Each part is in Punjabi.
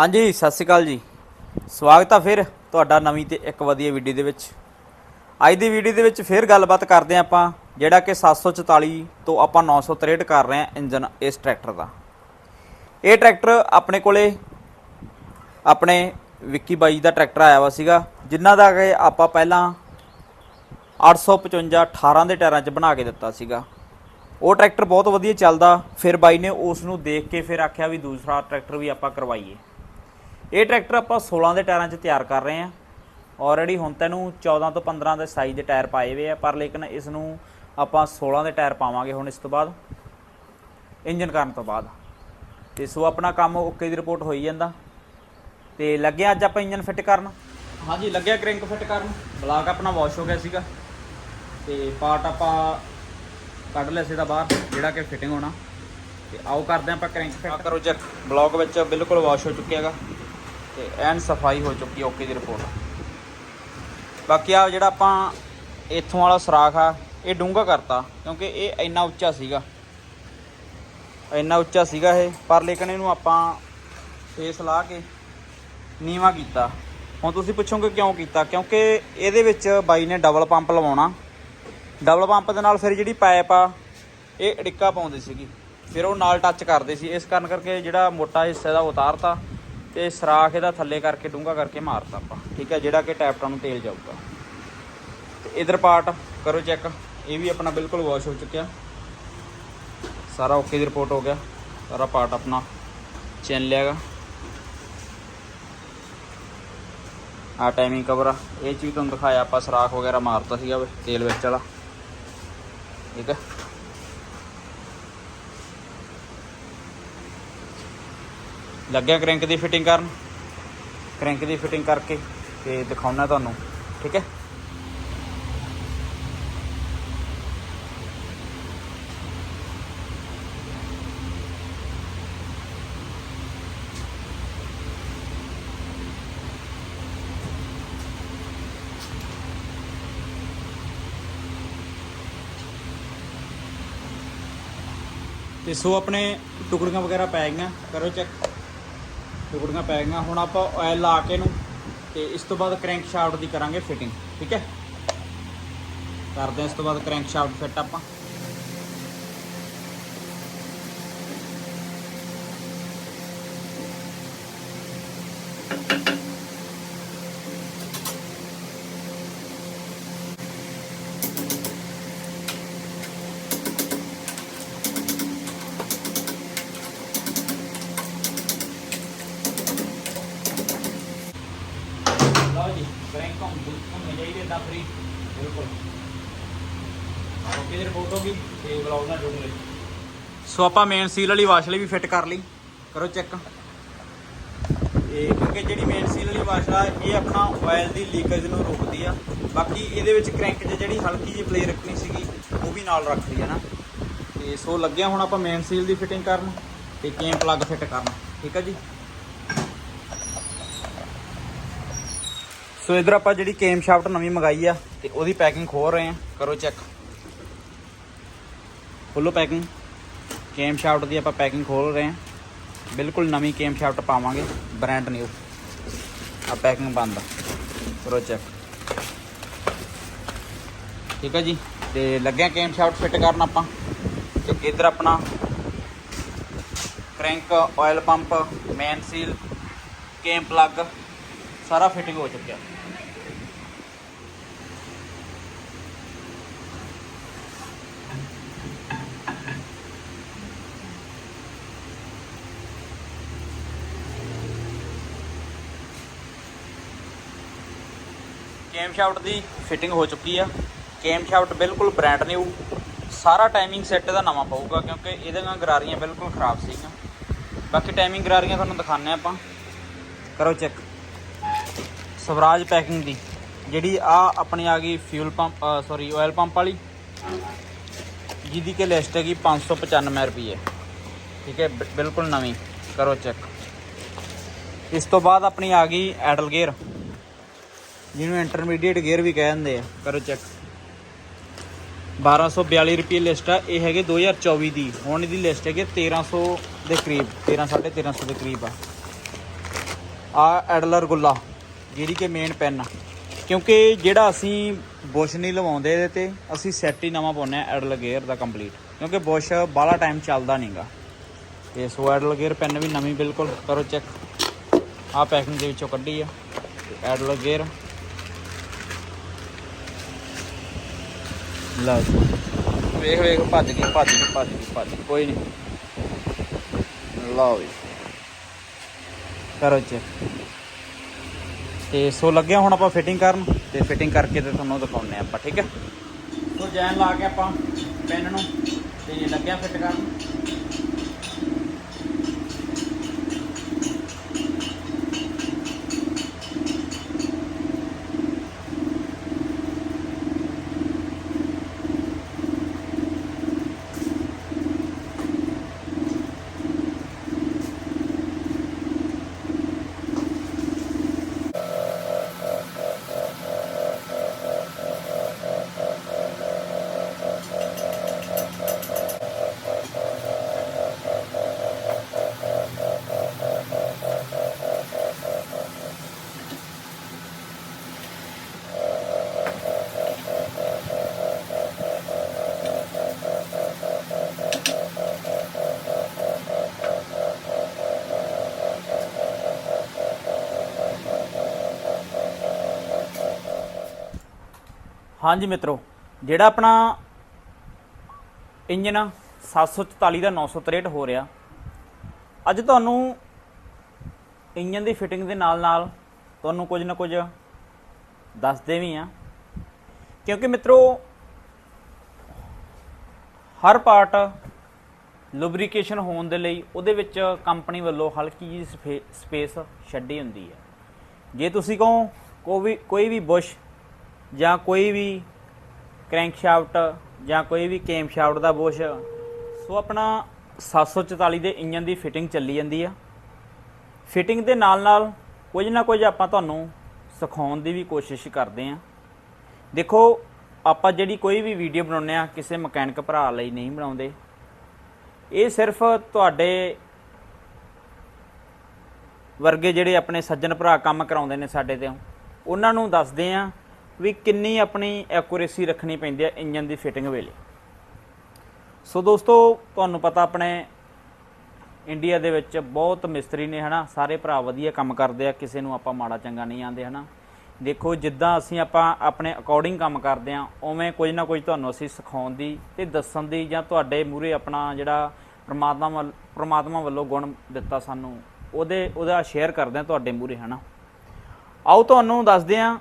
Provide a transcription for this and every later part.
ਹਾਂਜੀ, ਸਤਿ ਸ਼੍ਰੀ ਅਕਾਲ ਜੀ। ਸਵਾਗਤ ਆ ਫਿਰ ਤੁਹਾਡਾ ਨਵੀਂ ਤੇ ਇੱਕ ਵਧੀਆ ਵੀਡੀਓ ਦੇ ਵਿੱਚ। ਅੱਜ ਦੀ ਵੀਡੀਓ ਦੇ ਵਿੱਚ ਫਿਰ ਗੱਲਬਾਤ ਕਰਦੇ ਹਾਂ ਆਪਾਂ, ਜਿਹੜਾ ਕਿ 744 ਤੋਂ ਆਪਾਂ 963 ਕਰ ਰਹੇ ਹਾਂ ਇੰਜਨ ਇਸ ਟਰੈਕਟਰ ਦਾ। ਇਹ ਟਰੈਕਟਰ ਆਪਣੇ ਕੋਲੇ ਆਪਣੇ ਵਿੱਕੀ ਬਾਈ ਦਾ ਟਰੈਕਟਰ ਆਇਆ ਵਾ ਸੀਗਾ, ਜਿਨ੍ਹਾਂ ਦਾ ਕਿ ਆਪਾਂ ਪਹਿਲਾਂ 855 18 ਦੇ ਟਾਇਰਾਂ 'ਚ ਬਣਾ ਕੇ ਦਿੱਤਾ ਸੀਗਾ। ਉਹ ਟਰੈਕਟਰ ਬਹੁਤ ਵਧੀਆ ਚੱਲਦਾ, ਫਿਰ ਬਾਈ ਨੇ ਉਸ ਨੂੰ ਦੇਖ ਕੇ ਫਿਰ ਆਖਿਆ ਵੀ ਦੂਸਰਾ ਟਰੈਕਟਰ ਵੀ ਆਪਾਂ ਕਰਵਾਈਏ। ਇਹ ਟਰੈਕਟਰ ਆਪਾਂ 16 ਦੇ ਟਾਇਰਾਂ 'ਚ ਤਿਆਰ ਕਰ ਰਹੇ ਹਾਂ। ਆਲਰੇਡੀ ਹੁਣ ਤੈਨੂੰ 14 ਤੋਂ 15 ਦੇ ਸਾਈਜ਼ ਦੇ ਟਾਇਰ ਪਾਏ ਹੋਏ ਆ ਪਰ ਲੇਕਿਨ ਇਸ ਨੂੰ ਆਪਾਂ 16 ਦੇ ਟਾਇਰ ਪਾਵਾਂਗੇ ਹੁਣ ਇਸ ਤੋਂ ਬਾਅਦ ਇੰਜਨ ਕਰਨ ਤੋਂ ਬਾਅਦ। ਤੇ ਸੋ ਆਪਣਾ ਕੰਮ ਓਕੇ ਦੀ ਰਿਪੋਰਟ ਹੋਈ ਜਾਂਦਾ। ਤੇ ਲੱਗਿਆ ਅੱਜ ਆਪਾਂ ਇੰਜਨ ਫਿੱਟ ਕਰਨ? ਹਾਂਜੀ ਲੱਗਿਆ ਕ੍ਰਿੰਕ ਫਿੱਟ ਕਰਨ। ਬਲਾਕ ਆਪਣਾ ਵਾਸ਼ ਹੋ ਗਿਆ ਸੀਗਾ। ਤੇ ਪਾਰਟ ਆਪਾਂ ਕੱਢ ਲਿਆ ਸੀ ਦਾ ਬਾਹਰ ਜਿਹੜਾ ਕਿ ਫਿਟਿੰਗ ਹੋਣਾ। ਤੇ ਆਓ ਕਰਦੇ ਹਾਂ ਆਪਾਂ ਕ੍ਰੈਂਕ ਫਿੱਟ ਕਰੋ ਚੈੱਕ ਬਲੌਕ ਵਿੱਚ ਬਿਲਕੁਲ ਵਾਸ਼ ਹੋ ਚੁੱਕਿਆ ਹੈਗਾ। ਤੇ ਐਨ ਸਫ਼ਾਈ ਹੋ ਚੁੱਕੀ ਓਕੇ ਦੀ ਰਿਪੋਰਟ। ਬਾਕੀ ਆ ਜਿਹੜਾ ਆਪਾਂ ਇੱਥੋਂ ਵਾਲਾ ਸਰਾਖ ਆ, ਇਹ ਡੂੰਘਾ ਕਰਤਾ, ਕਿਉਂਕਿ ਇਹ ਇੰਨਾ ਉੱਚਾ ਸੀਗਾ। ਇੰਨਾ ਉੱਚਾ ਸੀਗਾ ਇਹ, ਪਰ ਲੇਕਿਨ ਇਹਨੂੰ ਆਪਾਂ ਫੇਸ ਲਾ ਕੇ ਨੀਵਾ ਕੀਤਾ। ਹੁਣ ਤੁਸੀਂ ਪੁੱਛੋਗੇ ਕਿਉਂ ਕੀਤਾ? ਕਿਉਂਕਿ ਇਹਦੇ ਵਿੱਚ ਬਾਈ ਨੇ ਡਬਲ ਪੰਪ ਲਵਾਉਣਾ। ਡਬਲ ਪੰਪ ਦੇ ਨਾਲ ਫਿਰ ਜਿਹੜੀ ਪਾਈਪ ਆ, ਇਹ ਅੜਿੱਕਾ ਪਾਉਂਦੀ ਸੀਗੀ। ਫਿਰ ਉਹ ਨਾਲ ਟੱਚ ਕਰਦੇ ਸੀ। ਇਸ ਕਾਰਨ ਕਰਕੇ ਜਿਹੜਾ ਮੋਟਾ ਹਿੱਸੇ ਦਾ ਉਤਾਰਤਾ। ਤੇ ਸਰਾਖ ਇਹਦਾ ਥੱਲੇ ਕਰਕੇ ਡੂੰਘਾ ਕਰਕੇ ਮਾਰਤਾ ਆਪਾਂ। ਠੀਕ ਹੈ, ਜਿਹੜਾ ਕਿ ਟੈਪਟਾਂ ਨੂੰ ਤੇਲ ਜਾਊਗਾ। ਤੇ ਇਧਰ ਪਾਰਟ ਕਰੋ ਚੈੱਕ ਇਹ ਵੀ ਆਪਣਾ ਬਿਲਕੁਲ ਵਾਸ਼ ਹੋ ਚੁੱਕਿਆ। ਸਾਰਾ ਓਕੇ ਦੀ ਰਿਪੋਰਟ ਹੋ ਗਿਆ। ਸਾਰਾ ਪਾਰਟ ਆਪਣਾ ਚਿੰਨ ਲਿਆਗਾ। ਆ ਟਾਈਮਿੰਗ ਕਵਰ ਆ। ਇਹ ਚੀਜ਼ ਤੁਹਾਨੂੰ ਦਿਖਾਇਆ, ਆਪਾਂ ਸਰਾਖ ਵਗੈਰਾ ਮਾਰਤਾ ਸੀਗਾ ਵੇ, ਤੇਲ ਵਿੱਚ ਵਾਲਾ। ਠੀਕ ਹੈ। ਲੱਗਿਆ ਕ੍ਰੈਂਕ ਦੀ ਫਿਟਿੰਗ ਕਰਨ? ਕ੍ਰੈਂਕ ਦੀ ਫਿਟਿੰਗ ਕਰਕੇ ਤੇ ਦਿਖਾਉਣਾ ਤੁਹਾਨੂੰ, ਠੀਕ ਹੈ? ਤੇ ਸੋ ਆਪਣੇ ਟੁਕੜੀਆਂ ਵਗੈਰਾ ਪੈ ਗਈਆਂ, ਕਰੋ ਚੈੱਕ ਟੁਕੜੀਆਂ ਪੈ ਗਈਆਂ। ਹੁਣ ਆਪਾਂ ਆਇਲ ਲਾ ਕੇ ਨੂੰ ਤੇ ਇਸ ਤੋਂ ਬਾਅਦ ਕ੍ਰੈਂਕ ਸ਼ਾਫਟ ਦੀ ਕਰਾਂਗੇ ਫਿਟਿੰਗ ਠੀਕ ਹੈ? ਕਰਦੇ ਹਾਂ ਇਸ ਤੋਂ ਬਾਅਦ ਕ੍ਰੈਂਕ ਸ਼ਾਫਟ ਫਿੱਟ ਆਪਾਂ। ਦਾ ਫਰੀ ਬਿਲਕੁਲ। ਓਕੇ ਦੀ ਰਿਪੋਰਟ ਹੋ ਗਈ ਤੇ ਬਲੌਗ ਨਾਲ ਜੁੜ ਲਈ ਸੋ ਆਪਾਂ ਮੇਨ ਸੀਲ ਵਾਲੀ ਵਾਸ਼ਲੇ ਵੀ ਫਿੱਟ ਕਰ ਲਈ। ਕਰੋ ਚੈੱਕ ਇਹ ਕਿਉਂਕਿ ਜਿਹੜੀ ਮੇਨ ਸੀਲ ਵਾਲੀ ਵਾਸ਼ਲਾ ਇਹ ਆਪਣਾ ਆਇਲ ਦੀ ਲੀਕੇਜ ਨੂੰ ਰੋਕਦੀ ਆ। ਬਾਕੀ ਇਹਦੇ ਵਿੱਚ ਕ੍ਰੈਂਕ 'ਚ ਜਿਹੜੀ ਹਲਕੀ ਜਿਹੀ ਪਲੇ ਰੱਖਣੀ ਸੀਗੀ ਉਹ ਵੀ ਨਾਲ ਰੱਖ ਲਈ ਹੈ ਨਾ। ਤੇ ਸੋ ਲੱਗਿਆ ਹੁਣ ਆਪਾਂ ਮੇਨ ਸੀਲ ਦੀ ਫਿਟਿੰਗ ਕਰਨ ਤੇ ਕੇਮ ਪਲੱਗ ਫਿੱਟ ਕਰਨ। ਠੀਕ ਹੈ ਜੀ? ਸੋ ਇਧਰ ਆਪਾਂ ਜਿਹੜੀ ਕੇਮ ਸ਼ਾਫਟ ਨਵੀਂ ਮੰਗਾਈ ਆ, ਤੇ ਉਹਦੀ ਪੈਕਿੰਗ ਖੋਲ ਰਹੇ ਆ। ਕਰੋ ਚੈੱਕ। ਖੋਲੋ ਪੈਕਿੰਗ। ਕੇਮ ਸ਼ਾਫਟ ਦੀ ਆਪਾਂ ਪੈਕਿੰਗ ਖੋਲ ਰਹੇ ਆ। ਬਿਲਕੁਲ ਨਵੀਂ ਕੇਮ ਸ਼ਾਫਟ ਪਾਵਾਂਗੇ। Brand new. ਆ ਪੈਕਿੰਗ ਬੰਦ। ਕਰੋ ਚੈੱਕ। ਠੀਕ ਹੈ ਜੀ। ਤੇ ਲੱਗਿਆ ਕੇਮ ਸ਼ਾਫਟ ਫਿੱਟ ਕਰਨ ਆਪਾਂ। ਤੇ ਇਧਰ ਆਪਣਾ crank oil pump, main seal, cam plug, ਸਾਰਾ ਫਿਟਿੰਗ ਹੋ ਚੁੱਕਿਆ। ਕੇਮ ਸ਼ਾਫਟ ਦੀ ਫਿਟਿੰਗ ਹੋ ਚੁੱਕੀ ਆ। ਕੇਮ ਸ਼ਾਫਟ ਬਿਲਕੁਲ ਬ੍ਰਾਂਡ ਨਿਊ ਸਾਰਾ ਟਾਈਮਿੰਗ ਸੈੱਟ ਦਾ ਨਵਾਂ ਪਊਗਾ ਕਿਉਂਕਿ ਇਹਦੇ ਨਾਲ ਗਰਾਰੀਆਂ ਬਿਲਕੁਲ ਖਰਾਬ ਸੀਗੀਆਂ। ਬਾਕੀ ਟਾਈਮਿੰਗ ਗਰਾਰੀਆਂ ਤੁਹਾਨੂੰ ਦਿਖਾਣੇ ਆਪਾਂ। ਕਰੋ ਚੈੱਕ ਸਵਰਾਜ ਪੈਕਿੰਗ ਦੀ, ਜਿਹੜੀ ਆ ਆਪਣੀ ਆ ਗਈ fuel pump sorry oil pump ਵਾਲੀ। ਜਿਹਦੀ ਕਿ ਲਿਸਟ ਹੈਗੀ 595 ਰੁਪਏ। ਠੀਕ ਹੈ ਬਿ- ਬਿਲਕੁਲ ਨਵੀਂ। ਕਰੋ ਚੈੱਕ ਇਸ ਤੋਂ ਬਾਅਦ ਆਪਣੀ ਆ ਗਈ ਐਡਲ ਗੇਅਰ ਜਿਹਨੂੰ ਇੰਟਰਮੀਡੀਏਟ ਗੇਅਰ ਵੀ ਕਹਿ ਦਿੰਦੇ ਆ। ਕਰੋ ਚੈੱਕ 1242 ਰੁਪਏ ਲਿਸਟ ਆ, ਇਹ ਹੈਗੇ 2024 ਦੀ। ਹੁਣ ਇਹਦੀ ਲਿਸਟ ਹੈਗੀ 1300 ਦੇ ਕਰੀਬ 13 1350 ਦੇ ਕਰੀਬ ਆ। ਆ ਐਡਲਰ ਗੁੱਲਾ ਜਿਹੜੀ ਕਿ ਮੇਨ ਪੈਨ ਕਿਉਂਕਿ ਜਿਹੜਾ ਅਸੀਂ ਬੁਸ਼ ਨਹੀਂ ਲਵਾਉਂਦੇ ਇਹਦੇ ਤੇ, ਅਸੀਂ ਸੈੱਟ ਹੀ ਨਵਾਂ ਪਾਉਂਦੇ ਆ ਐਡਲ ਗੇਅਰ ਦਾ ਕੰਪਲੀਟ ਕਿਉਂਕਿ ਬੁਸ਼ ਬਾਹਲਾ ਟਾਈਮ ਚੱਲਦਾ ਨਹੀਂਗਾ। ਤੇ ਸੋ ਐਡਲ ਗੇਅਰ ਪੈਨ ਵੀ ਨਵੀਂ, ਬਿਲਕੁਲ। ਕਰੋ ਚੈੱਕ ਆ ਪੈਕਿੰਗ ਦੇ ਵਿੱਚੋਂ ਕੱਢੀ ਆ। ਐਡਲ ਗੇਅਰ ਲਓ ਜੀ। ਵੇਖ ਵੇਖ, ਭੱਜ ਗਈ ਭੱਜ ਗਈ ਭੱਜ ਗਈ ਭੱਜ ਗਈ। ਕੋਈ ਨਹੀਂ। ਲਓ ਜੀ। ਕਰੋ ਚੈੱਕ ਤੇ ਸੋ ਲੱਗਿਆ ਹੁਣ ਆਪਾਂ ਫਿਟਿੰਗ ਕਰਨ। ਤੇ ਫਿਟਿੰਗ ਕਰਕੇ ਤੇ ਤੁਹਾਨੂੰ ਦਿਖਾਉਂਦੇ ਆ ਆਪਾਂ, ਠੀਕ ਹੈ? ਸੋ ਜੈਨ ਲਾ ਕੇ ਆਪਾਂ ਪੈਨ ਨੂੰ। ਤੇ ਲੱਗਿਆ ਫਿੱਟ ਕਰਨ। ਹਾਂਜੀ ਮਿੱਤਰੋ, ਜਿਹੜਾ ਆਪਣਾ ਇੰਜਨ 744 ਦਾ 963 ਹੋ ਰਿਹਾ। ਅੱਜ ਤੁਹਾਨੂੰ ਇੰਜਨ ਦੀ ਫਿਟਿੰਗ ਦੇ ਨਾਲ ਨਾਲ ਤੁਹਾਨੂੰ ਕੁਝ ਨਾ ਕੁਝ ਦੱਸਦੇ ਵੀ ਆ। ਕਿਉਂਕਿ ਮਿੱਤਰੋ, ਹਰ ਪਾਰਟ ਲੁਬਰੀਕੇਸ਼ਨ ਹੋਣ ਦੇ ਲਈ ਉਹਦੇ ਵਿੱਚ ਕੰਪਨੀ ਵੱਲੋਂ ਹਲਕੀ ਜਿਹੀ ਸਪੇਸ ਛੱਡੀ ਹੁੰਦੀ ਹੈ। ਜੇ ਤੁਸੀਂ ਕਹੋ, ਕੋਈ ਵੀ ਕੋਈ ਵੀ ਬੁਸ਼ ਜਾਂ ਕੋਈ ਵੀ ਕ੍ਰੈਂਕਸ਼ਾਫਟ ਜਾਂ ਕੋਈ ਵੀ ਕੇਮ ਸ਼ਾਫਟ ਦਾ ਬੋਸ਼, ਸੋ ਆਪਣਾ 744 ਦੇ ਇੰਜਨ ਦੀ ਫਿਟਿੰਗ ਚੱਲੀ ਜਾਂਦੀ ਆ। ਫਿਟਿੰਗ ਦੇ ਨਾਲ ਨਾਲ ਕੁਝ ਨਾ ਕੁਝ ਆਪਾਂ ਤੁਹਾਨੂੰ ਸਿਖਾਉਣ ਦੀ ਵੀ ਕੋਸ਼ਿਸ਼ ਕਰਦੇ ਆ। ਦੇਖੋ, ਆਪਾਂ ਜਿਹੜੀ ਕੋਈ ਵੀ ਵੀਡੀਓ ਬਣਾਉਂਦੇ ਆ, ਕਿਸੇ ਮਕੈਨਿਕ ਭਰਾ ਲਈ ਨਹੀਂ ਬਣਾਉਂਦੇ। ਇਹ ਸਿਰਫ ਤੁਹਾਡੇ ਵਰਗੇ ਜਿਹੜੇ ਆਪਣੇ ਸੱਜਣ ਭਰਾ ਕੰਮ ਕਰਾਉਂਦੇ ਨੇ ਸਾਡੇ ਤੇ, ਉਹਨਾਂ ਨੂੰ ਦੱਸਦੇ ਆ ਵੀ ਕਿੰਨੀ ਆਪਣੀ ਐਕੂਰੇਸੀ ਰੱਖਣੀ ਪੈਂਦੀ ਹੈ ਇੰਜਨ ਦੀ ਫਿਟਿੰਗ ਵੇਲੇ। ਸੋ ਦੋਸਤੋ, ਤੁਹਾਨੂੰ ਪਤਾ ਆਪਣੇ ਇੰਡੀਆ ਦੇ ਵਿੱਚ ਬਹੁਤ ਮਿਸਤਰੀ ਨੇ ਹਨਾ, ਸਾਰੇ ਭਰਾ ਵਧੀਆ ਕੰਮ ਕਰਦੇ ਆ, ਕਿਸੇ ਨੂੰ ਆਪਾਂ ਮਾੜਾ ਚੰਗਾ ਨਹੀਂ ਆਂਦੇ ਹਨਾ। ਦੇਖੋ, ਜਿੱਦਾਂ ਅਸੀਂ ਆਪਾਂ ਆਪਣੇ ਅਕੋਰਡਿੰਗ ਕੰਮ ਕਰਦੇ ਆ, ਉਵੇਂ ਕੁਝ ਨਾ ਕੁਝ ਤੁਹਾਨੂੰ ਅਸੀਂ ਸਿਖਾਉਣ ਦੀ ਤੇ ਦੱਸਣ ਦੀ ਜਾਂ ਤੁਹਾਡੇ ਮੂਰੇ ਆਪਣਾ ਜਿਹੜਾ ਪ੍ਰਮਾਤਮਾ ਵੱਲ- ਪ੍ਰਮਾਤਮਾ ਵੱਲੋਂ ਗੁਣ ਦਿੱਤਾ ਸਾਨੂੰ, ਉਹਦੇ, ਉਹਦਾ ਸ਼ੇਅਰ ਕਰਦੇ ਆ ਤੁਹਾਡੇ ਮੂਰੇ ਹਨਾ। ਆਓ ਤੁਹਾਨੂੰ ਦੱਸਦੇ ਆ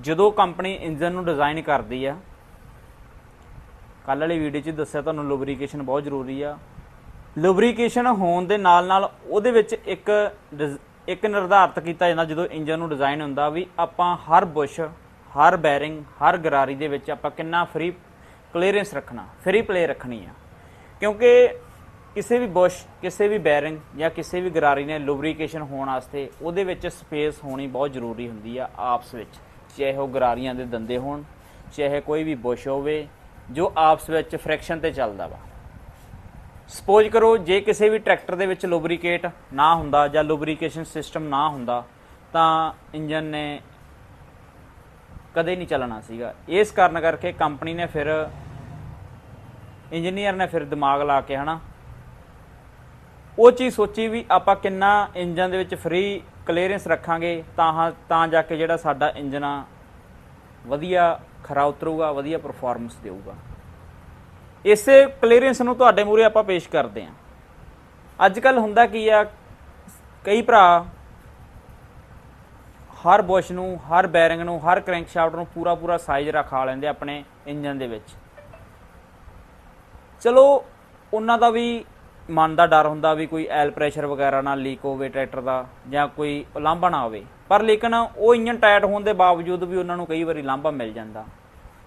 ਜਦੋਂ ਕੰਪਨੀ ਇੰਜਨ ਨੂੰ ਡਿਜ਼ਾਈਨ ਕਰਦੀ ਆ ਕੱਲ ਵਾਲੀ ਵੀਡੀਓ 'ਚ ਦੱਸਿਆ ਤੁਹਾਨੂੰ ਲੁਬਰੀਕੇਸ਼ਨ ਬਹੁਤ ਜ਼ਰੂਰੀ ਆ। ਲੁਬਰੀਕੇਸ਼ਨ ਹੋਣ ਦੇ ਨਾਲ ਨਾਲ ਉਹਦੇ ਵਿੱਚ ਇੱਕ ਡਿਜ਼- ਇੱਕ ਨਿਰਧਾਰਤ ਕੀਤਾ ਜਾਂਦਾ ਜਦੋਂ ਇੰਜਨ ਨੂੰ ਡਿਜ਼ਾਈਨ ਹੁੰਦਾ ਵੀ ਆਪਾਂ ਹਰ ਬੁਸ਼, ਹਰ ਬੈਰਿੰਗ ਹਰ ਗਰਾਰੀ ਦੇ ਵਿੱਚ ਆਪਾਂ ਕਿੰਨਾ ਫ੍ਰੀ ਕਲੀਅਰੈਂਸ ਰੱਖਣਾ ਫ੍ਰੀ ਪਲੇ ਰੱਖਣੀ ਆ। ਕਿਉਂਕਿ ਕਿਸੇ ਵੀ ਬੁਸ਼, ਕਿਸੇ ਵੀ ਬੈਰਿੰਗ ਜਾਂ ਕਿਸੇ ਵੀ ਗਰਾਰੀ ਨੇ ਲੁਬਰੀਕੇਸ਼ਨ ਹੋਣ ਵਾਸਤੇ ਉਹਦੇ ਵਿੱਚ ਸਪੇਸ ਹੋਣੀ ਬਹੁਤ ਜ਼ਰੂਰੀ ਹੁੰਦੀ ਆ ਆਪਸ ਵਿੱਚ। ਚਾਹੇ ਉਹ ਗਰਾਰੀਆਂ ਦੇ ਦੰਦੇ ਹੋਣ, ਚਾਹੇ ਕੋਈ ਵੀ ਬੁਸ਼ ਹੋਵੇ, ਜੋ ਆਪਸ ਵਿੱਚ ਫ੍ਰਿਕਸ਼ਨ ਤੇ ਚੱਲਦਾ ਵਾ। ਸਪੋਜ਼ ਕਰੋ, ਜੇ ਕਿਸੇ ਵੀ ਟਰੈਕਟਰ ਦੇ ਵਿੱਚ ਲੁਬਰੀਕੇਟ ਨਾ ਹੁੰਦਾ ਜਾਂ ਲੁਬਰੀਕੇਸ਼ਨ ਸਿਸਟਮ ਨਾ ਹੁੰਦਾ, ਤਾਂ ਇੰਜਨ ਨੇ ਕਦੇ ਨਹੀਂ ਚੱਲਣਾ ਸੀਗਾ। ਇਸ ਕਾਰਨ ਕਰਕੇ ਕੰਪਨੀ ਨੇ ਫਿਰ, ਇੰਜੀਨੀਅਰ ਨੇ ਫਿਰ ਦਿਮਾਗ ਲਾ ਕੇ ਹਨਾ, ਉਹ ਚੀਜ਼ ਸੋਚੀ ਵੀ ਆਪਾਂ ਕਿੰਨਾ ਇੰਜਨ ਦੇ ਵਿੱਚ ਫ੍ਰੀ ਕਲੀਅਰੈਂਸ ਰੱਖਾਂਗੇ, ਤਾਂ ਹਾਂ- ਤਾਂ ਜਾ ਕੇ ਜਿਹੜਾ ਸਾਡਾ ਇੰਜਨ ਆ, ਵਧੀਆ ਖਰਾ ਉਤਰੂਗਾ, ਵਧੀਆ ਪਰਫਾਰਮੈਂਸ ਦੇਊਗਾ। ਇਸੇ ਕਲੀਅਰੈਂਸ ਨੂੰ ਤੁਹਾਡੇ ਮੂਰੇ ਆਪਾਂ ਪੇਸ਼ ਕਰਦੇ ਹਾਂ ਅੱਜ ਕੱਲ ਹੁੰਦਾ ਕੀ ਆ, ਕਈ ਭਰਾ ਹਰ ਬੁਸ਼ ਨੂੰ, ਹਰ ਬੈਰਿੰਗ ਨੂੰ, ਹਰ ਕ੍ਰੈਂਕਸ਼ਾਫਟ ਨੂੰ ਪੂਰਾ ਪੂਰਾ ਸਾਈਜ਼ ਰਖਾ ਲੈਂਦੇ ਆਪਣੇ ਇੰਜਨ ਦੇ ਵਿੱਚ। ਚਲੋ, ਉਹਨਾਂ ਦਾ ਵੀ ਮਨ ਦਾ ਡਰ ਹੁੰਦਾ ਵੀ ਕੋਈ ਐਲ ਪ੍ਰੈਸ਼ਰ ਵਗੈਰਾ ਨਾ ਲੀਕ ਹੋਵੇ ਟਰੈਕਟਰ ਦਾ ਜਾਂ ਕੋਈ ਲਾਂਭਾ ਨਾ ਆਵੇ ਪਰ ਲੇਕਿਨ ਉਹ ਇੰਜਨ ਟਾਈਟ ਹੋਣ ਦੇ ਬਾਵਜੂਦ ਵੀ ਉਹਨਾਂ ਨੂੰ ਕਈ ਵਾਰੀ ਲਾਂਭਾ ਮਿਲ ਜਾਂਦਾ।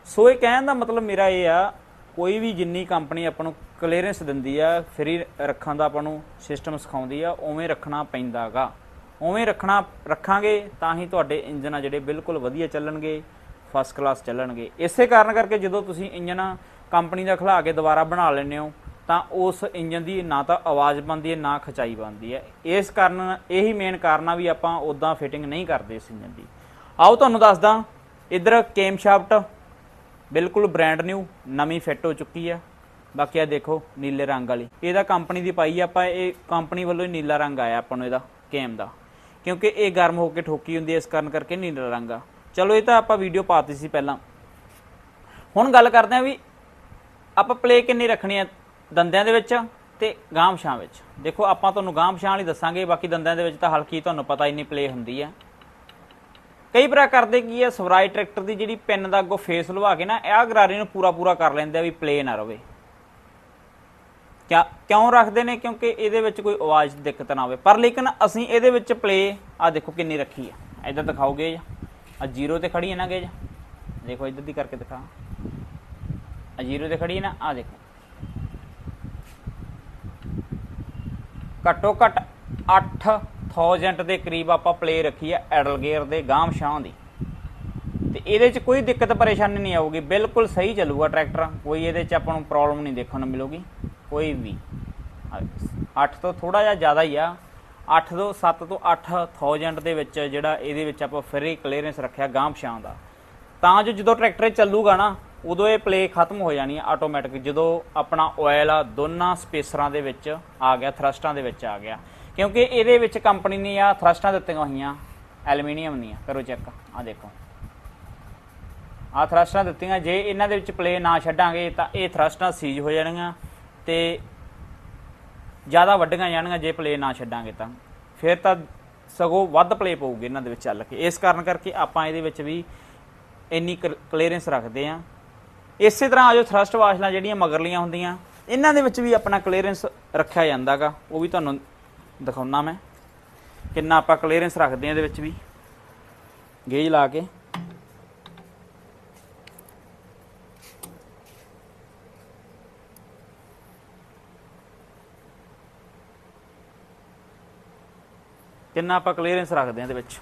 ਸੋ ਇਹ ਕਹਿਣ ਦਾ ਮਤਲਬ ਮੇਰਾ ਇਹ ਆ, ਕੋਈ ਵੀ ਜਿੰਨੀ ਕੰਪਨੀ ਆਪਾਂ ਨੂੰ ਕਲੀਅਰੈਂਸ ਦਿੰਦੀ ਆ, ਫਰੀ ਰੱਖਣ ਦਾ ਆਪਾਂ ਨੂੰ ਸਿਸਟਮ ਸਿਖਾਉਂਦੀ ਆ, ਉਵੇਂ ਰੱਖਣਾ ਪੈਂਦਾਗਾ। ਉਵੇਂ ਰੱਖਣਾ, ਰੱਖਾਂਗੇ ਤਾਂ ਹੀ ਤੁਹਾਡੇ ਇੰਜਨ ਆ ਜਿਹੜੇ ਬਿਲਕੁਲ ਵਧੀਆ ਚੱਲਣਗੇ ਫਸਟ ਕਲਾਸ ਚੱਲਣਗੇ। ਇਸੇ ਕਾਰਨ ਕਰਕੇ ਜਦੋਂ ਤੁਸੀਂ ਇੰਜਨ ਕੰਪਨੀ ਦਾ ਖਲਾ ਕੇ ਦੁਬਾਰਾ ਬਣਾ ਲੈਂਦੇ ਹੋ ਤਾਂ ਉਸ ਇੰਜਨ ਦੀ ਨਾ ਤਾਂ ਆਵਾਜ਼ ਬਣਦੀ ਹੈ, ਨਾ ਖਚਾਈ ਬਣਦੀ ਹੈ। ਇਸ ਕਾਰਨ ਇਹੀ ਮੇਨ ਕਾਰਨ ਆ ਵੀ ਆਪਾਂ ਉਦਾਂ ਫਿਟਿੰਗ ਨਹੀਂ ਕਰਦੇ ਇਸ ਇੰਜਨ ਦੀ। ਆਓ ਤੁਹਾਨੂੰ ਦੱਸਦਾ, ਇਧਰ ਕੇਮ ਸ਼ਾਫਟ ਬਿਲਕੁਲ ਬ੍ਰਾਂਡ ਨਿਊ ਨਵੀਂ ਫਿੱਟ ਹੋ ਚੁੱਕੀ ਆ ਬਾਕੀ ਆ ਦੇਖੋ, ਨੀਲੇ ਰੰਗ ਵਾਲੀ। ਇਹਦਾ ਕੰਪਨੀ ਦੀ ਪਾਈ ਆਪਾਂ ਇਹ ਕੰਪਨੀ ਵੱਲੋਂ ਹੀ ਨੀਲਾ ਰੰਗ ਆਇਆ ਆਪਾਂ ਨੂੰ ਇਹਦਾ ਕੇਮ ਦਾ। ਕਿਉਂਕਿ ਇਹ ਗਰਮ ਹੋ ਕੇ ਠੋਕੀ ਹੁੰਦੀ ਹੈ, ਇਸ ਕਾਰਨ ਕਰਕੇ ਨੀਲਾ ਰੰਗ ਆ। ਚਲੋ ਇਹ ਤਾਂ ਆਪਾਂ ਵੀਡੀਓ ਪਾਤੀ ਸੀ ਪਹਿਲਾਂ। ਹੁਣ ਗੱਲ ਕਰਦੇ ਆ ਵੀ ਆਪਾਂ ਪਲੇ ਕਿੰਨੀ ਰੱਖਣੀ ਹੈ ਦੰਦਿਆਂ ਦੇ ਵਿੱਚ ਤੇ ਗਾਂਵਸ਼ਾਂ ਵਿੱਚ। ਦੇਖੋ, ਆਪਾਂ ਤੁਹਾਨੂੰ ਗਾਂਵਸ਼ਾਂ ਵਾਲੀ ਦੱਸਾਂਗੇ, ਬਾਕੀ ਦੰਦਿਆਂ ਦੇ ਵਿੱਚ ਤਾਂ ਹਲਕੀ ਤੁਹਾਨੂੰ ਪਤਾ ਇੰਨੀ ਪਲੇ ਹੁੰਦੀ ਹੈ। ਕਈ ਭਰਾ ਕਰਦੇ ਕੀ ਹੈ, ਸਵਰਾਜ ਟਰੈਕਟਰ ਦੀ ਜਿਹੜੀ ਪਿੰਨ ਦਾ ਅੱਗੋਂ ਫੇਸ ਲਵਾ ਕੇ ਨਾ, ਇਹ ਗਰਾਰੇ ਨੂੰ ਪੂਰਾ ਪੂਰਾ ਕਰ ਲੈਂਦੇ ਆ ਵੀ ਪਲੇ ਨਾ ਰਵੇ। ਕਿਆ ਕਿਉਂ ਰੱਖਦੇ ਨੇ? ਕਿਉਂਕਿ ਇਹਦੇ ਵਿੱਚ ਕੋਈ ਆਵਾਜ਼ ਦਿੱਕਤ ਨਾ ਆਵੇ। ਪਰ ਲੇਕਿਨ ਅਸੀਂ ਇਹਦੇ ਵਿੱਚ ਪਲੇ ਆ ਦੇਖੋ ਕਿੰਨੀ ਰੱਖੀ ਹੈ ਇੱਧਰ ਦਿਖਾਓਗੇ ਆ ਜ਼ੀਰੋ ਤੇ ਖੜੀ ਹੈ ਨਾ ਗੇਜ। ਦੇਖੋ ਇੱਧਰ ਦੀ ਕਰਕੇ ਦਿਖਾ। ਆ ਜ਼ੀਰੋ ਤੇ ਖੜੀ ਹੈ ਨਾ ਆ ਦੇਖੋ। ਘੱਟੋ ਘੱਟ 8000 ਦੇ ਕਰੀਬ ਆਪਾਂ ਪਲੇ ਰੱਖੀ ਹੈ ਐਡਲ ਗੇਅਰ ਦੇ ਗਾਮ ਸ਼ਾਂ ਦੀ। ਤੇ ਇਹਦੇ 'ਚ ਕੋਈ ਦਿੱਕਤ ਪਰੇਸ਼ਾਨੀ ਨਹੀਂ ਆਊਗੀ, ਬਿਲਕੁਲ ਸਹੀ ਚੱਲੂਗਾ ਟਰੈਕਟਰ ਕੋਈ ਇਹਦੇ 'ਚ ਆਪਾਂ ਨੂੰ ਪ੍ਰੋਬਲਮ ਨਹੀਂ ਦੇਖਣ ਨੂੰ ਮਿਲੂਗੀ, ਕੋਈ ਵੀ। 8 ਤੋਂ ਥੋੜਾ ਜਿਹਾ ਜ਼ਿਆਦਾ ਹੀ ਆ। 8 ਤੋਂ 7 ਤੋਂ 8000 ਦੇ ਵਿੱਚ ਜਿਹੜਾ ਇਹਦੇ ਵਿੱਚ ਆਪਾਂ ਫਰੀ ਕਲੀਅਰੈਂਸ ਰੱਖਿਆ ਗਾਂਵ ਸ਼ਾਂ ਦਾ। ਤਾਂ ਜੋ ਜਦੋਂ ਟਰੈਕਟਰ ਚੱਲੂਗਾ ਨਾ ਉਦੋਂ ਇਹ ਪਲੇ ਖਤਮ ਹੋ ਜਾਣੀ ਹੈ ਆਟੋਮੈਟਿਕ ਜਦੋਂ ਆਪਣਾ ਆਇਲ ਆ ਦੋਨਾਂ ਸਪੇਸਰਾਂ ਦੇ ਵਿੱਚ ਆ ਗਿਆ ਥਰਸਟਾਂ ਦੇ ਵਿੱਚ ਆ ਗਿਆ। ਕਿਉਂਕਿ ਇਹਦੇ ਵਿੱਚ ਕੰਪਨੀ ਨੇ ਆ ਥਰਸਟਾਂ ਦਿੱਤੀਆਂ ਹੋਈਆਂ ਐਲੂਮੀਨੀਅਮ ਦੀਆਂ। ਕਰੋ ਚੈੱਕ ਆ ਦੇਖੋ। ਆ ਥਰਸਟਾਂ ਦਿੱਤੀਆਂ, ਜੇ ਇਹਨਾਂ ਦੇ ਵਿੱਚ ਪਲੇ ਨਾ ਛੱਡਾਂਗੇ ਤਾਂ ਇਹ ਥਰਸਟਾਂ ਸੀਜ ਹੋ ਜਾਣਗੀਆਂ ਤੇ ਜ਼ਿਆਦਾ ਵੱਡੀਆਂ ਜਾਣਗੀਆਂ ਜੇ ਪਲੇ ਨਾ ਛੱਡਾਂਗੇ ਤਾਂ। ਫਿਰ ਤਾਂ ਸਗੋਂ ਵੱਧ ਪਲੇ ਪਊਗੀ ਇਹਨਾਂ ਦੇ ਵਿੱਚ ਚੱਲ ਕੇ। ਇਸ ਕਾਰਨ ਕਰਕੇ ਆਪਾਂ ਇਹਦੇ ਵਿੱਚ ਵੀ ਇੰਨੀ ਕਲੀਅਰੈਂਸ ਰੱਖਦੇ ਆ ਇਸੇ ਤਰ੍ਹਾਂ ਆ ਜੋ ਥਰਸਟ ਵਾਸ਼ਲਾਂ ਜਿਹੜੀਆਂ ਮਗਰਲੀਆਂ ਹੁੰਦੀਆਂ, ਇਹਨਾਂ ਦੇ ਵਿੱਚ ਵੀ ਆਪਣਾ ਕਲੀਅਰੈਂਸ ਰੱਖਿਆ ਜਾਂਦਾਗਾ। ਉਹ ਵੀ ਤੁਹਾਨੂੰ ਦਿਖਾਉਣਾ ਮੈਂ। ਕਿੰਨਾ ਆਪਾਂ ਕਲੀਅਰੈਂਸ ਰੱਖਦੇ ਆ ਇਹਦੇ ਵਿੱਚ ਵੀ। ਗੇਜ ਲਾ ਕੇ। ਕਿੰਨਾ ਆਪਾਂ ਕਲੀਅਰੈਂਸ ਰੱਖਦੇ ਆ ਇਹਦੇ ਵਿੱਚ।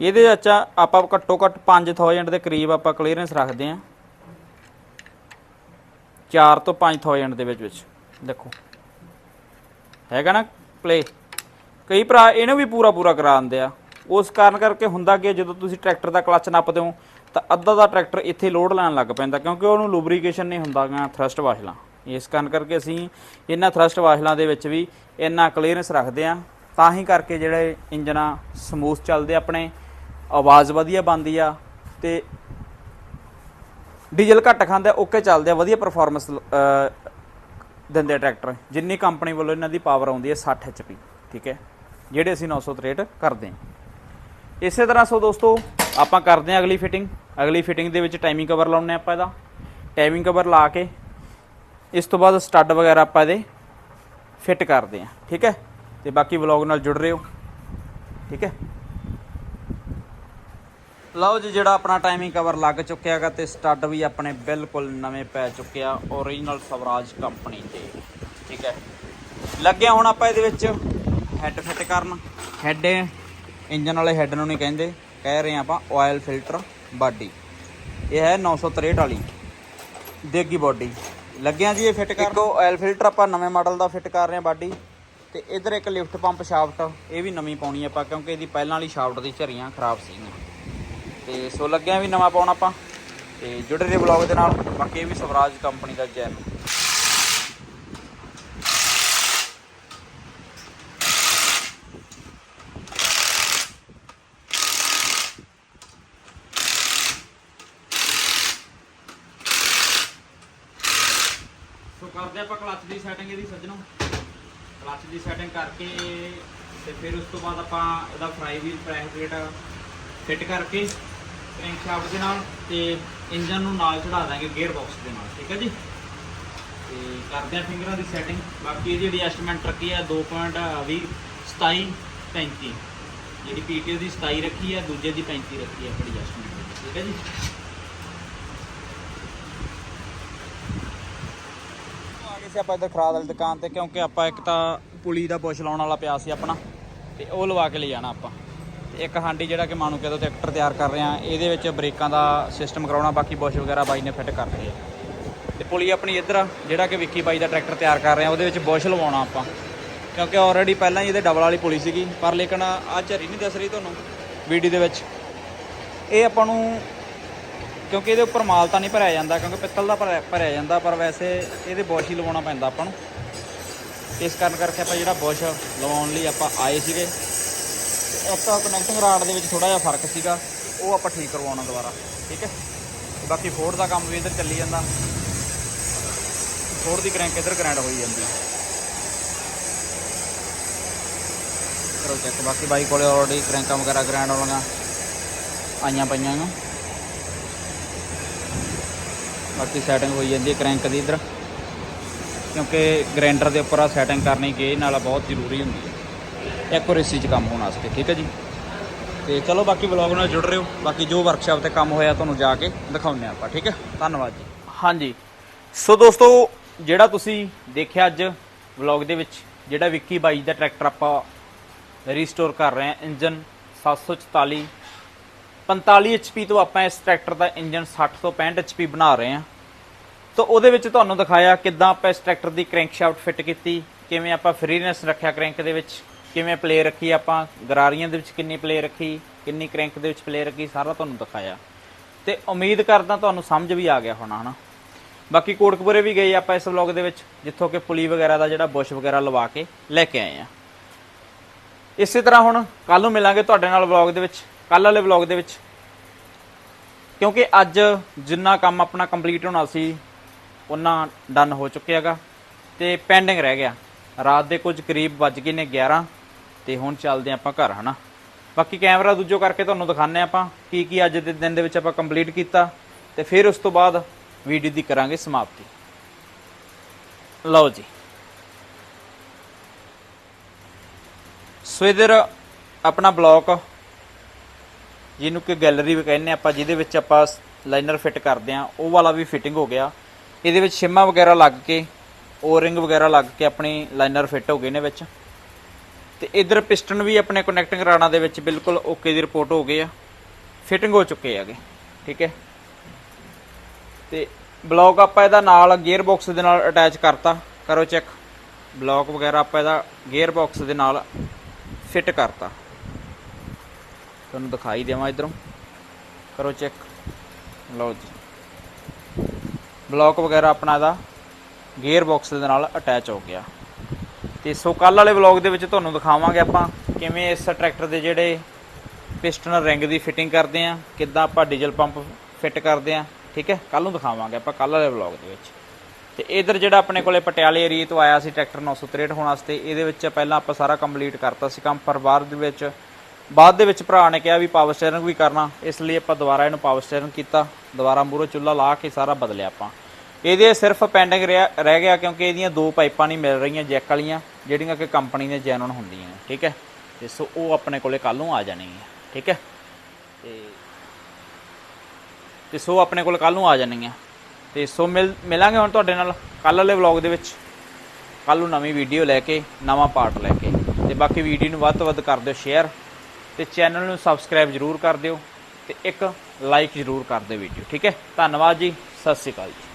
ਇਹਦੇ ਵਿੱਚ ਆਪਾਂ ਘੱਟੋ ਘੱਟ 5000 ਦੇ ਕਰੀਬ ਆਪਾਂ ਕਲੀਅਰੈਂਸ ਰੱਖਦੇ ਆ 4 ਤੋਂ 5000 ਦੇ ਵਿੱਚ ਵਿੱਚ। ਦੇਖੋ। ਹੈਗਾ ਨਾ ਪਲੇ ਕਈ ਭਰਾ ਇਹਨੂੰ ਵੀ ਪੂਰਾ ਪੂਰਾ ਕਰਾ ਦਿੰਦੇ ਆ। ਉਸ ਕਾਰਨ ਕਰਕੇ ਹੁੰਦਾ ਕਿ ਜਦੋਂ ਤੁਸੀਂ ਟਰੈਕਟਰ ਦਾ ਕਲੱਚ ਨੱਪਦੇ ਹੋ, ਤਾਂ ਅੱਧਾ ਦਾ ਟਰੈਕਟਰ ਇੱਥੇ ਲੋਡ ਲੈਣ ਲੱਗ ਪੈਂਦਾ, ਕਿਉਂਕਿ ਉਹਨੂੰ ਲੂਬਰੀਕੇਸ਼ਨ ਨਹੀਂ ਹੁੰਦਾ ਗਾ ਥਰਸਟ ਵਾਸ਼ਲਾਂ ਇਸ ਕਾਰਨ ਕਰਕੇ ਅਸੀਂ ਇਹਨਾਂ ਥਰਸਟ ਵਾਸ਼ਲਾਂ ਦੇ ਵਿੱਚ ਵੀ ਇੰਨਾ ਕਲੀਅਰੈਂਸ ਰੱਖਦੇ ਆ ਤਾਂ ਹੀ ਕਰਕੇ ਜਿਹੜੇ ਇੰਜਨਾਂ ਸਮੂਥ ਚੱਲਦੇ ਆਪਣੇ। ਆਵਾਜ਼ ਵਧੀਆ ਬਣਦੀ ਆ ਤੇ ਡੀਜ਼ਲ ਘੱਟ ਖਾਂਦਾ ਓਕੇ ਚੱਲਦੇ ਆ, ਵਧੀਆ ਪਰਫਾਰਮੈਂਸ ਦਿੰਦੇ ਆ ਟਰੈਕਟਰ। ਜਿੰਨੀ ਕੰਪਨੀ ਵੱਲੋਂ ਇਹਨਾਂ ਦੀ ਪਾਵਰ ਆਉਂਦੀ ਹੈ 60 ਐਚਪੀ ਠੀਕ ਹੈ? ਜਿਹੜੇ ਅਸੀਂ 963 ਕਰਦੇ ਹਾਂ ਇਸੇ ਤਰ੍ਹਾਂ ਸੋ ਦੋਸਤੋ, ਆਪਾਂ ਕਰਦੇ ਹਾਂ ਅਗਲੀ ਫਿਟਿੰਗ ਅਗਲੀ ਫਿਟਿੰਗ ਦੇ ਵਿੱਚ ਟਾਈਮਿੰਗ ਕਵਰ ਲਾਉਣੇ ਆਪਾਂ ਇਹਦਾ। ਟਾਈਮਿੰਗ ਕਵਰ ਲਾ ਕੇ, ਇਸ ਤੋਂ ਬਾਅਦ ਸਟੱਡ ਵਗੈਰਾ ਆਪਾਂ ਇਹਦੇ ਫਿੱਟ ਕਰਦੇ ਹਾਂ ਠੀਕ ਹੈ? ਤੇ ਬਾਕੀ ਵਲੌਗ ਨਾਲ ਜੁੜ ਰਹੇ ਹੋ, ਠੀਕ ਹੈ? ਲਓ ਜੀ, ਜਿਹੜਾ ਆਪਣਾ ਟਾਈਮਿੰਗ ਕਵਰ ਲੱਗ ਚੁੱਕਿਆ ਹੈਗਾ ਤੇ ਸਟੱਡ ਵੀ ਆਪਣੇ ਬਿਲਕੁਲ ਨਵੇਂ ਪੈ ਚੁੱਕਿਆ ਓਰੀਜਨਲ ਸਵਰਾਜ ਕੰਪਨੀ ਦੇ। ਠੀਕ ਹੈ। ਲੱਗਿਆ ਹੁਣ ਆਪਾਂ ਇਹਦੇ ਵਿੱਚ ਹੈੱਡ ਫਿੱਟ ਕਰਨ। ਹੈੱਡ ਇੰਜਨ ਵਾਲੇ ਹੈੱਡ ਨੂੰ ਨਹੀਂ ਕਹਿੰਦੇ, ਕਹਿ ਰਹੇ ਆਪਾਂ ਆਇਲ ਫਿਲਟਰ ਬਾਡੀ ਇਹ ਹੈ 963 ਵਾਲੀ, ਦੇਗੀ ਬਾਡੀ ਲੱਗਿਆ ਜੀ ਇਹ ਫਿੱਟ ਕਰ ਇੱਕੋ ਆਇਲ ਫਿਲਟਰ ਆਪਾਂ ਨਵੇਂ ਮਾਡਲ ਦਾ ਫਿੱਟ ਕਰ ਰਹੇ ਹਾਂ ਬਾਡੀ ਤੇ ਇਧਰ ਇੱਕ ਲਿਫਟ ਪੰਪ ਸ਼ਾਫਟ ਇਹ ਵੀ ਨਵੀਂ ਪਾਉਣੀ ਆਪਾਂ, ਕਿਉਂਕਿ ਇਹਦੀ ਪਹਿਲਾਂ ਵਾਲੀ ਸ਼ਾਫਟ ਦੀ ਝਰੀਆਂ ਖਰਾਬ ਸੀਗੀਆਂ। ਤੇ ਸੋ ਲੱਗਿਆ ਵੀ ਨਵਾਂ ਪਾਉਣ ਆਪਾਂ ਤੇ ਜੁੜੇ ਰਹੇ ਬਲੌਗ ਦੇ ਨਾਲ। ਬਾਕੀ ਇਹ ਵੀ ਸਵਰਾਜ ਕੰਪਨੀ ਦਾ ਜੈਨ ਸੋ ਕਰਦੇ ਆਪਾਂ ਕਲੱਚ ਦੀ ਸੈਟਿੰਗ ਇਹਦੀ ਸੱਜਣੋ। ਕਲੱਚ ਦੀ ਸੈਟਿੰਗ ਕਰਕੇ ਤੇ ਫਿਰ ਉਸ ਤੋਂ ਬਾਅਦ ਆਪਾਂ ਇਹਦਾ flywheel press plate fit ਕਰਕੇ ਕ੍ਰੈਂਕ ਦੇ ਨਾਲ ਤੇ ਇੰਜਨ ਨੂੰ ਨਾਲ ਚੜਾ ਦਾਂਗੇ ਗੇਅਰ ਬਾਕਸ ਦੇ ਨਾਲ, ਠੀਕ ਹੈ ਜੀ? ਤੇ ਕਰਦੇ ਆ ਫਿੰਗਰਾਂ ਦੀ ਸੈਟਿੰਗ ਬਾਕੀ ਇਹਦੀ ਐਡਜਸਟਮੈਂਟ ਰੱਖੀ ਆ 2.20 27 35 ਜਿਹੜੀ ਪੀਟੀਓ ਦੀ 27 ਰੱਖੀ ਆ, ਦੂਜੇ ਦੀ 35 ਰੱਖੀ ਆ ਆਪਣੀ ਐਡਜਸਟਮੈਂਟ ਠੀਕ ਹੈ ਜੀ? ਸੀ ਆਪਾਂ ਇੱਧਰ ਖਰਾਦ ਵਾਲੀ ਦੁਕਾਨ ਤੇ, ਕਿਉਂਕਿ ਆਪਾਂ ਇੱਕ ਤਾਂ ਪੁਲੀ ਦਾ ਬੁਸ਼ ਲਾਉਣ ਵਾਲਾ ਪਿਆ ਸੀ ਆਪਣਾ, ਤੇ ਉਹ ਲਵਾ ਕੇ ਲੈ ਜਾਣਾ ਆਪਾਂ। ਇੱਕ ਹਾਂਡੀ ਜਿਹੜਾ ਕਿ ਮਾਨੂ ਕਿਦੋਂ ਟਰੈਕਟਰ ਤਿਆਰ ਕਰ ਰਹੇ ਆ, ਇਹਦੇ ਵਿੱਚ ਬ੍ਰੇਕਾਂ ਦਾ ਸਿਸਟਮ ਕਰਾਉਣਾ, ਬਾਕੀ ਬੁਸ਼ ਵਗੈਰਾ ਬਾਈ ਨੇ ਫਿੱਟ ਕਰ ਲਏ ਤੇ ਪੁਲੀ ਆਪਣੀ ਇੱਧਰ ਆ, ਜਿਹੜਾ ਕਿ ਵਿੱਕੀ ਬਾਈ ਦਾ ਟਰੈਕਟਰ ਤਿਆਰ ਕਰ ਰਹੇ ਆ, ਉਹਦੇ ਵਿੱਚ ਬੁਸ਼ ਲਵਾਉਣਾ ਆਪਾਂ। ਕਿਉਂਕਿ ਆਲਰੇਡੀ ਪਹਿਲਾਂ ਹੀ ਇਹਦੇ ਡਬਲ ਵਾਲੀ ਪੁਲੀ ਸੀਗੀ, ਪਰ ਲੇਕਿਨ ਆ ਝਰੀ ਨਹੀਂ ਦੱਸ ਰਹੀ ਤੁਹਾਨੂੰ ਵੀਡੀਓ ਦੇ ਵਿੱਚ। ਇਹ ਆਪਾਂ ਨੂੰ, ਕਿਉਂਕਿ ਇਹਦੇ ਉੱਪਰ ਮਾਲ ਤਾਂ ਨਹੀਂ ਭਰਿਆ ਜਾਂਦਾ, ਕਿਉਂਕਿ ਪਿੱਤਲ ਦਾ ਭਰਿਆ ਭਰਿਆ ਜਾਂਦਾ, ਪਰ ਵੈਸੇ ਇਹਦੇ ਬੁਸ਼ ਹੀ ਲਵਾਉਣਾ ਪੈਂਦਾ ਆਪਾਂ ਨੂੰ। ਇਸ ਕਾਰਨ ਕਰਕੇ ਆਪਾਂ ਜਿਹੜਾ ਬੁਸ਼ ਲਵਾਉਣ ਲਈ ਆਪਾਂ ਆਏ ਸੀਗੇ। ਇੱਕ ਕਨੈਕਟਿੰਗ ਰਾਡ ਦੇ ਵਿੱਚ ਥੋੜਾ ਜਿਹਾ ਫ਼ਰਕ ਸੀਗਾ, ਉਹ ਆਪਾਂ ਠੀਕ ਕਰਵਾਉਣਾ ਦੁਬਾਰਾ, ਠੀਕ ਹੈ? ਬਾਕੀ ਫੋਰਡ ਦਾ ਕੰਮ ਵੀ ਇੱਧਰ ਚੱਲੀ ਜਾਂਦਾ। ਫੋਰਡ ਦੀ ਕ੍ਰੈਂਕ ਇੱਧਰ ਗ੍ਰੈਂਡ ਹੋਈ ਜਾਂਦੀ। ਕਰੋ ਚੈੱਕ ਬਾਕੀ ਬਾਈਕ ਕੋਲੇ ਆਲਰੇਡੀ ਕ੍ਰੈਂਕਾਂ ਵਗੈਰਾ ਗ੍ਰੈਂਡ ਵਾਲੀਆਂ ਆਈਆਂ ਪਈਆਂ ਨੇ। ਬਾਕੀ ਸੈਟਿੰਗ ਹੋਈ ਜਾਂਦੀ ਹੈ ਕ੍ਰੈਂਕ ਦੀ ਇੱਧਰ। ਕਿਉਂਕਿ ਗ੍ਰਾਈਂਡਰ ਦੇ ਉੱਪਰ ਆ ਸੈਟਿੰਗ ਕਰਨੀ ਗੇ ਨਾਲ ਬਹੁਤ ਜ਼ਰੂਰੀ ਹੁੰਦੀ ਹੈ। ਐਕੂਰੇਸੀ 'ਚ ਕੰਮ ਹੋਣ ਵਾਸਤੇ, ਠੀਕ ਹੈ ਜੀ? ਤੇ ਚਲੋ ਬਾਕੀ ਵਲੌਗ ਨਾਲ ਜੁੜ ਰਹੇ ਹੋ। ਬਾਕੀ ਜੋ ਵਰਕਸ਼ਾਪ ਤੇ ਕੰਮ ਹੋਇਆ ਤੁਹਾਨੂੰ ਜਾ ਕੇ ਦਿਖਾਉਂਦੇ ਆਪਾਂ, ਠੀਕ ਹੈ? ਧੰਨਵਾਦ ਜੀ। ਹਾਂਜੀ। ਸੋ ਦੋਸਤੋ, ਜਿਹੜਾ ਤੁਸੀਂ ਦੇਖਿਆ ਅੱਜ ਵਲੌਗ ਦੇ ਵਿੱਚ, ਜਿਹੜਾ ਵਿੱਕੀ ਬਾਈ ਦਾ ਟਰੈਕਟਰ ਆਪਾਂ ਰੀਸਟੋਰ ਕਰ ਰਹੇ ਹਾਂ, ਇੰਜਨ 744 45 HP ਤੋਂ ਆਪਾਂ ਇਸ ਟਰੈਕਟਰ ਦਾ ਇੰਜਨ 60 ਤੋਂ 65 HP ਬਣਾ ਰਹੇ ਹਾਂ। ਤਾਂ ਉਹਦੇ ਵਿੱਚ ਤੁਹਾਨੂੰ ਦਿਖਾਇਆ ਕਿੱਦਾਂ ਆਪਾਂ ਇਸ ਟਰੈਕਟਰ ਦੀ ਕ੍ਰੈਂਕਸ਼ਾਫਟ ਫਿੱਟ ਕੀਤੀ, ਕਿਵੇਂ ਆਪਾਂ ਫ੍ਰੀਨੈਸ ਰੱਖਿਆ ਕ੍ਰੈਂਕ ਦੇ ਵਿੱਚ ਕਿਵੇਂ ਪਲੇ ਰੱਖੀ ਆਪਾਂ? ਗਰਾਰੀਆਂ ਦੇ ਵਿੱਚ ਕਿੰਨੀ ਪਲੇ ਰੱਖੀ? ਕਿੰਨੀ ਕ੍ਰੈਂਕ ਦੇ ਵਿੱਚ ਪਲੇ ਰੱਖੀ? ਸਾਰਾ ਤੁਹਾਨੂੰ ਦਿਖਾਇਆ। ਤੇ ਉਮੀਦ ਕਰਦਾ ਤੁਹਾਨੂੰ ਸਮਝ ਵੀ ਆ ਗਿਆ ਹੋਣਾ, ਹਨਾ? ਬਾਕੀ ਕੋਟਕਪੁਰੇ ਵੀ ਗਏ ਆਪਾਂ ਇਸ ਵਲੌਗ ਦੇ ਵਿੱਚ, ਜਿੱਥੋਂ ਕਿ ਪੁਲੀ ਵਗੈਰਾ ਦਾ ਜਿਹੜਾ ਬੁਸ਼ ਵਗੈਰਾ ਲਵਾ ਕੇ ਲੈ ਕੇ ਆਏ ਆ। ਇਸੇ ਤਰ੍ਹਾਂ ਹੁਣ ਕੱਲ ਨੂੰ ਮਿਲਾਂਗੇ ਤੁਹਾਡੇ ਨਾਲ ਵਲੌਗ ਦੇ ਵਿੱਚ ਕੱਲ ਵਾਲੇ ਵਲੌਗ ਦੇ ਵਿੱਚ। ਕਿਉਂਕਿ ਅੱਜ ਜਿੰਨਾ ਕੰਮ ਆਪਣਾ ਕੰਪਲੀਟ ਹੋਣਾ ਸੀ ਉਹਨਾਂ ਡਨ ਹੋ ਚੁੱਕਿਆ ਹੈਗਾ। ਤੇ ਪੈਂਡਿੰਗ ਰਹਿ ਗਿਆ। ਰਾਤ ਦੇ ਕੁਝ ਕਰੀਬ ਵੱਜ ਗਏ ਨੇ 11 ਤੇ ਹੁਣ ਚੱਲਦੇ ਆਪਾਂ ਘਰ, ਹਨਾ? ਬਾਕੀ ਕੈਮਰਾ ਦੂਜੋ ਕਰਕੇ ਤੁਹਾਨੂੰ ਦਿਖਾਣੇ ਆਪਾਂ ਕੀ ਕੀ ਅੱਜ ਦੇ ਦਿਨ ਦੇ ਵਿੱਚ ਆਪਾਂ ਕੰਪਲੀਟ ਕੀਤਾ ਤੇ ਫਿਰ ਉਸ ਤੋਂ ਬਾਅਦ ਵੀਡੀਓ ਦੀ ਕਰਾਂਗੇ ਸਮਾਪਤੀ। ਲਓ ਜੀ। ਸੋ ਆਪਣਾ ਬਲੌਕ, ਜਿਹਨੂੰ ਕਿ ਗੈਲਰੀ ਵੀ ਕਹਿੰਦੇ ਆਪਾਂ, ਜਿਹਦੇ ਵਿੱਚ ਆਪਾਂ ਲਾਈਨਰ ਫਿੱਟ ਕਰਦੇ ਆ ਉਹ ਵਾਲਾ ਵੀ ਫਿਟਿੰਗ ਹੋ ਗਿਆ। ਇਹਦੇ ਵਿੱਚ ਸ਼ਿਮਾ ਵਗੈਰਾ ਲੱਗ ਕੇ ਓਰਿੰਗ ਵਗੈਰਾ ਲੱਗ ਕੇ ਆਪਣੀ ਲਾਈਨਰ ਫਿੱਟ ਹੋ ਗਏ ਨੇ ਵਿੱਚ। ਤੇ ਇਧਰ ਪਿਸਟਨ ਵੀ ਆਪਣੇ ਕਨੈਕਟਿੰਗ ਰਾਣਾ ਦੇ ਵਿੱਚ ਬਿਲਕੁਲ ਓਕੇ ਦੀ ਰਿਪੋਰਟ ਹੋ ਗਈ ਆ। ਫਿਟਿੰਗ ਹੋ ਚੁੱਕੇ ਹੈਗੇ, ਠੀਕ ਹੈ। ਤੇ ਬਲੌਕ ਆਪਾਂ ਇਹਦਾ ਨਾਲ ਗੀਅਰ ਬਾਕਸ ਦੇ ਨਾਲ ਅਟੈਚ ਕਰਤਾ, ਕਰੋ ਚੈੱਕ ਬਲੌਕ ਵਗੈਰਾ ਆਪਾਂ ਇਹਦਾ ਗੀਅਰ ਬਾਕਸ ਦੇ ਨਾਲ ਫਿੱਟ ਕਰਤਾ। ਤੁਹਾਨੂੰ ਦਿਖਾਈ ਦੇਵਾਂ ਇਧਰੋਂ। ਕਰੋ ਚੈੱਕ ਲਓ ਜੀ। ਬਲੌਕ ਵਗੈਰਾ ਆਪਣਾ ਇਹਦਾ ਗੇਅਰ ਬਾਕਸ ਦੇ ਨਾਲ ਅਟੈਚ ਹੋ ਗਿਆ। ਤੇ ਸੋ ਕੱਲ ਵਾਲੇ ਵਲੌਗ ਦੇ ਵਿੱਚ ਤੁਹਾਨੂੰ ਦਿਖਾਵਾਂਗੇ ਆਪਾਂ ਕਿਵੇਂ ਇਸ ਟਰੈਕਟਰ ਦੇ ਜਿਹੜੇ ਪਿਸਟਨ ਰਿੰਗ ਦੀ ਫਿਟਿੰਗ ਕਰਦੇ ਆ, ਕਿੱਦਾਂ ਆਪਾਂ ਡੀਜ਼ਲ ਪੰਪ ਫਿੱਟ ਕਰਦੇ ਆ, ਠੀਕ ਹੈ? ਕੱਲ ਨੂੰ ਦਿਖਾਵਾਂਗੇ ਆਪਾਂ ਕੱਲ ਵਾਲੇ ਵਲੌਗ ਦੇ ਵਿੱਚ। ਤੇ ਇਧਰ ਜਿਹੜਾ ਆਪਣੇ ਕੋਲੇ ਪਟਿਆਲੇ ਏਰੀਆ ਤੋਂ ਆਇਆ ਸੀ ਟਰੈਕਟਰ 963 ਹੋਣ ਵਾਸਤੇ, ਇਹਦੇ ਵਿੱਚ ਪਹਿਲਾਂ ਆਪਾਂ ਸਾਰਾ ਕੰਪਲੀਟ ਕਰਤਾ ਸੀ ਕੰਮ, ਪਰ ਬਾਅਦ ਦੇ ਵਿੱਚ, ਬਾਅਦ ਦੇ ਵਿੱਚ ਭਰਾ ਨੇ ਕਿਹਾ ਵੀ ਪਾਵਰ ਸਟੀਅਰਿੰਗ ਵੀ ਕਰਨਾ, ਇਸ ਲਈ ਆਪਾਂ ਦੁਬਾਰਾ ਇਹਨੂੰ ਪਾਵਰ ਸਟੀਅਰਿੰਗ ਕੀਤਾ, ਦੁਬਾਰਾ ਮੂਰੋ ਚੁੱਲਾ ਲਾ ਕੇ ਸਾਰਾ ਬਦਲਿਆ ਆਪਾਂ। ਇਹਦੇ ਸਿਰਫ ਪੈਂਡਿੰਗ ਰਹਿ ਗਿਆ ਕਿਉਂਕਿ ਇਹਦੀਆਂ ਦੋ ਪਾਈਪਾਂ ਨਹੀਂ ਮਿਲ ਰਹੀਆਂ ਜੈਕ ਵਾਲੀਆਂ ਜਿਹੜੀਆਂ ਕਿ ਕੰਪਨੀ ਦੇ ਜੈਨੂਨ ਹੁੰਦੀਆਂ ਠੀਕ ਹੈ? ਤੇ ਸੋ ਉਹ ਆਪਣੇ ਕੋਲੇ ਕੱਲ ਨੂੰ ਆ ਜਾਣਗੀਆਂ, ਠੀਕ ਹੈ? ਤੇ ਤੇ ਸੋ ਆਪਣੇ ਕੋਲ ਕੱਲ ਨੂੰ ਆ ਜਾਣਗੀਆਂ। ਤੇ ਸੋ ਮਿਲ, ਮਿਲਾਂਗੇ ਹੁਣ ਤੁਹਾਡੇ ਨਾਲ ਕੱਲ ਵਾਲੇ ਵਲੌਗ ਦੇ ਵਿੱਚ। ਕੱਲ ਨੂੰ ਨਵੀਂ ਵੀਡੀਓ ਲੈ ਕੇ, ਨਵਾਂ ਪਾਰਟ ਲੈ ਕੇ। ਤੇ ਬਾਕੀ ਵੀਡੀਓ ਨੂੰ ਵੱਧ ਤੋਂ ਵੱਧ ਕਰ ਦਿਓ ਸ਼ੇਅਰ ਤੇ ਚੈਨਲ ਨੂੰ ਸਬਸਕ੍ਰਾਈਬ ਜਰੂਰ ਕਰ ਦਿਓ। ਤੇ ਇੱਕ ਲਾਈਕ ਜਰੂਰ ਕਰ ਦਿਓ ਵੀਡੀਓ ਠੀਕ ਹੈ? ਧੰਨਵਾਦ ਜੀ, ਸਤਿ ਸ਼੍ਰੀ ਅਕਾਲ ਜੀ।